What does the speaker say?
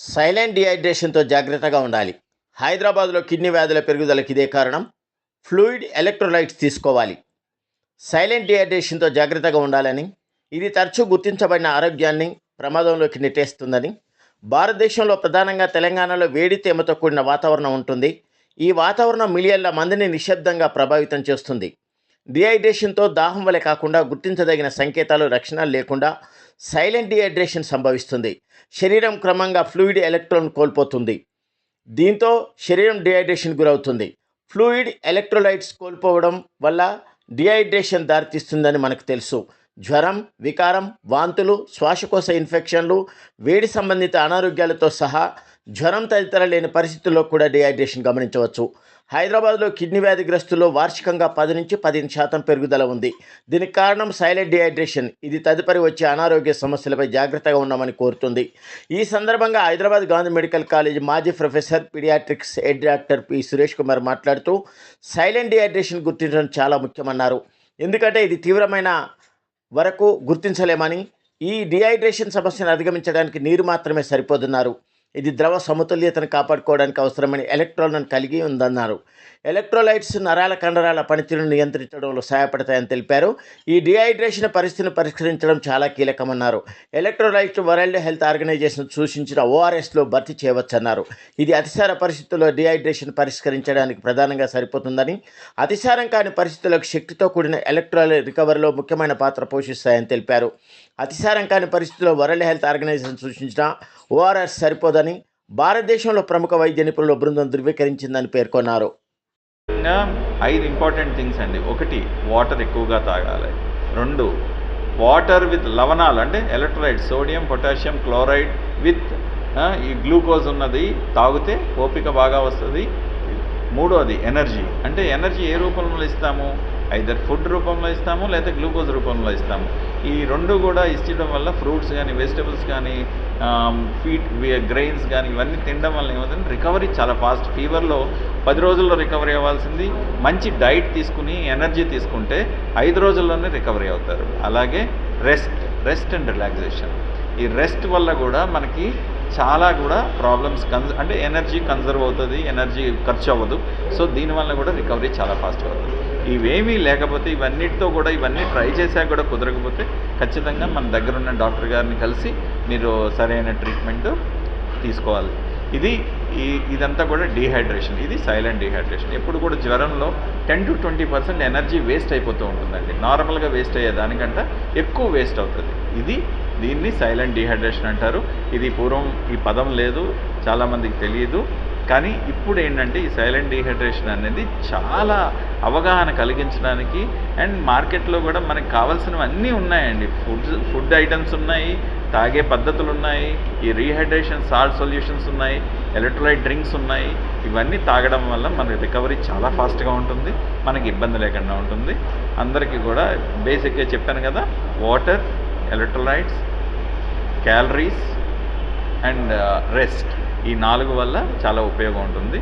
Silent డిహైడ్రేషన్తో జాగ్రత్తగా ఉండాలి. హైదరాబాద్లో కిడ్నీ వ్యాధుల పెరుగుదలకు ఇదే కారణం. ఫ్లూయిడ్ ఎలక్ట్రోలైట్స్ తీసుకోవాలి. సైలెంట్ డిహైడ్రేషన్తో జాగ్రత్తగా ఉండాలని ఇది తరచూ గుర్తించబడిన ఆరోగ్యాన్ని ప్రమాదంలోకి నెట్టేస్తుందని భారతదేశంలో ప్రధానంగా తెలంగాణలో వేడి తేమతో కూడిన వాతావరణం ఉంటుంది. ఈ వాతావరణం మిలియన్ల మందిని నిశ్శబ్దంగా ప్రభావితం చేస్తుంది. డిహైడ్రేషన్తో దాహం వలె కాకుండా గుర్తించదగిన సంకేతాలు లక్షణాలు లేకుండా సైలెంట్ డిహైడ్రేషన్ సంభవిస్తుంది. శరీరం క్రమంగా ఫ్లూయిడ్ ఎలక్ట్రాన్ కోల్పోతుంది. దీంతో శరీరం డిహైడ్రేషన్ గురవుతుంది. ఫ్లూయిడ్ ఎలక్ట్రోలైట్స్ కోల్పోవడం వల్ల డిహైడ్రేషన్ దారితీస్తుందని మనకు తెలుసు. జ్వరం వికారం వాంతులు శ్వాసకోశ ఇన్ఫెక్షన్లు వేడి సంబంధిత అనారోగ్యాలతో సహా జ్వరం తదితర లేని పరిస్థితుల్లో కూడా డిహైడ్రేషన్ గమనించవచ్చు. హైదరాబాద్లో కిడ్నీ వ్యాధిగ్రస్తుల్లో వార్షికంగా పది నుంచి పదిహేను శాతం పెరుగుదల ఉంది. దీనికి కారణం సైలెంట్ డిహైడ్రేషన్. ఇది తదుపరి వచ్చే అనారోగ్య సమస్యలపై జాగ్రత్తగా ఉన్నామని కోరుతుంది. ఈ సందర్భంగా హైదరాబాద్ గాంధీ మెడికల్ కాలేజ్ మాజీ professor paediatrics head doctor P. Suresh Kumar మాట్లాడుతూ సైలెంట్ డిహైడ్రేషన్ గుర్తించడం చాలా ముఖ్యమన్నారు. ఎందుకంటే ఇది తీవ్రమైన వరకు గుర్తించలేమని ఈ డిహైడ్రేషన్ సమస్యను అధిగమించడానికి నీరు మాత్రమే సరిపోతున్నారు ఇది ద్రవ సమతుల్యతను కాపాడుకోవడానికి అవసరమైన ఎలక్ట్రాన్లను కలిగి ఉందన్నారు. ఎలక్ట్రోలైట్స్ నరాల కండరాల పనితీరును నియంత్రించడంలో సహాయపడతాయని తెలిపారు. ఈ డిహైడ్రేషన్ పరిస్థితిని పరిష్కరించడం చాలా కీలకమన్నారు. ఎలక్ట్రోలైట్స్ వరల్డ్ హెల్త్ ఆర్గనైజేషన్ సూచించిన ఓఆర్ఎస్లో భర్తీ చేయవచ్చన్నారు. ఇది అతిసార పరిస్థితుల్లో డిహైడ్రేషన్ పరిష్కరించడానికి ప్రధానంగా సరిపోతుందని అతిసారం కాని పరిస్థితులకు శక్తితో కూడిన ఎలక్ట్రోలైట్ రికవరీలో ముఖ్యమైన పాత్ర పోషిస్తాయని తెలిపారు. అతిసారం కాని పరిస్థితుల్లో వరల్డ్ హెల్త్ ఆర్గనైజేషన్ సూచించిన ఓఆర్ఎస్ సరిపోదని భారతదేశంలో ప్రముఖ వైద్య నిపుణుల బృందం ధృవీకరించిందని పేర్కొన్నారు. ఐదు ఇంపార్టెంట్ థింగ్స్ అండి. ఒకటి వాటర్ ఎక్కువగా తాగాలి. రెండు వాటర్ విత్ లవణాలు అంటే electrolyte sodium potassium chloride with ఈ గ్లూకోజ్ ఉన్నది తాగితే ఓపిక బాగా వస్తుంది. మూడోది ఎనర్జీ. అంటే ఎనర్జీ ఏ రూపంలో ఇస్తాము? ఐదర్ ఫుడ్ రూపంలో ఇస్తాము లేదా గ్లూకోజ్ రూపంలో ఇస్తాము. ఈ రెండు కూడా ఇచ్చడం వల్ల ఫ్రూట్స్ కానీ వెజిటబుల్స్ కానీ ఫీట్ గ్రెయిన్స్ కానీ ఇవన్నీ తినడం వల్ల ఏమవుతుంది? రికవరీ చాలా ఫాస్ట్. ఫీవర్లో పది రోజుల్లో రికవరీ అవ్వాల్సింది. మంచి డైట్ తీసుకుని ఎనర్జీ తీసుకుంటే ఐదు రోజుల్లోనే రికవరీ అవుతారు. అలాగే రెస్ట్ రెస్ట్ అండ్ రిలాక్సేషన్. ఈ రెస్ట్ వల్ల కూడా మనకి చాలా కూడా ప్రాబ్లమ్స్ కన్స్ అంటే ఎనర్జీ కన్జర్వ్ అవుతుంది ఎనర్జీ ఖర్చు అవ్వదు. సో దీనివల్ల కూడా రికవరీ చాలా ఫాస్ట్గా అవుతుంది. ఇవేమీ లేకపోతే ఇవన్నిటితో కూడా ఇవన్నీ ట్రై చేశాక కూడా కుదరకపోతే ఖచ్చితంగా మన దగ్గర ఉన్న డాక్టర్ గారిని కలిసి మీరు సరైన ట్రీట్మెంట్ తీసుకోవాలి. ఇది ఈ ఇదంతా కూడా డీహైడ్రేషన్ ఇది సైలెంట్ డీహైడ్రేషన్ ఎప్పుడు కూడా జ్వరంలో ten to twenty percent energy waste అయిపోతూ ఉంటుందండి. నార్మల్గా వేస్ట్ అయ్యే దానికంటే ఎక్కువ వేస్ట్ అవుతుంది. ఇది దీన్ని సైలెంట్ డీహైడ్రేషన్ అంటారు. ఇది పూర్వం ఈ పదం లేదు చాలామందికి తెలియదు. కానీ ఇప్పుడు ఏంటంటే ఈ సైలెంట్ డీహైడ్రేషన్ అనేది చాలా అవగాహన కలిగించడానికి అండ్ మార్కెట్లో కూడా మనకి కావాల్సినవి అన్నీ ఉన్నాయండి. ఫుడ్ ఫుడ్ ఐటమ్స్ ఉన్నాయి తాగే పద్ధతులు ఉన్నాయి ఈ రీహైడ్రేషన్ సాల్ట్ సొల్యూషన్స్ ఉన్నాయి ఎలక్ట్రోలైట్ డ్రింక్స్ ఉన్నాయి. ఇవన్నీ తాగడం వల్ల మన రికవరీ చాలా ఫాస్ట్గా ఉంటుంది మనకి ఇబ్బంది లేకుండా ఉంటుంది. అందరికీ కూడా బేసిక్గా చెప్పాను కదా water electrolytes calories and rest. ఈ నాలుగు వల్ల చాలా ఉపయోగం ఉంటుంది.